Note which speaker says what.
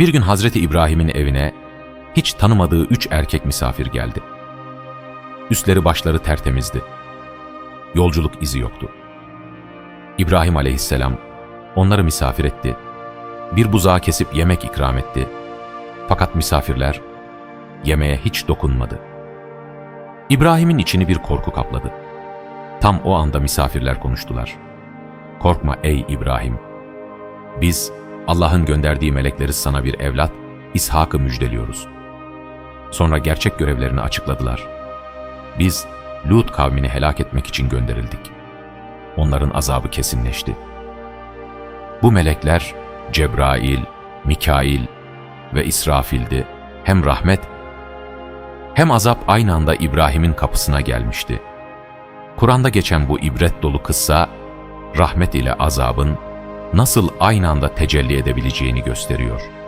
Speaker 1: Bir gün Hazreti İbrahim'in evine hiç tanımadığı üç erkek misafir geldi. Üstleri başları tertemizdi. Yolculuk izi yoktu. İbrahim aleyhisselam onları misafir etti. Bir buzağı kesip yemek ikram etti. Fakat misafirler yemeğe hiç dokunmadı. İbrahim'in içini bir korku kapladı. Tam o anda misafirler konuştular. Korkma ey İbrahim. Biz Allah'ın gönderdiği melekleri sana bir evlat, İshak'ı müjdeliyoruz. Sonra gerçek görevlerini açıkladılar. Biz Lut kavmini helak etmek için gönderildik. Onların azabı kesinleşti. Bu melekler Cebrail, Mikail ve İsrafil'di. Hem rahmet hem azap aynı anda İbrahim'in kapısına gelmişti. Kur'an'da geçen bu ibret dolu kıssa, rahmet ile azabın nasıl aynı anda tecelli edebileceğini gösteriyor.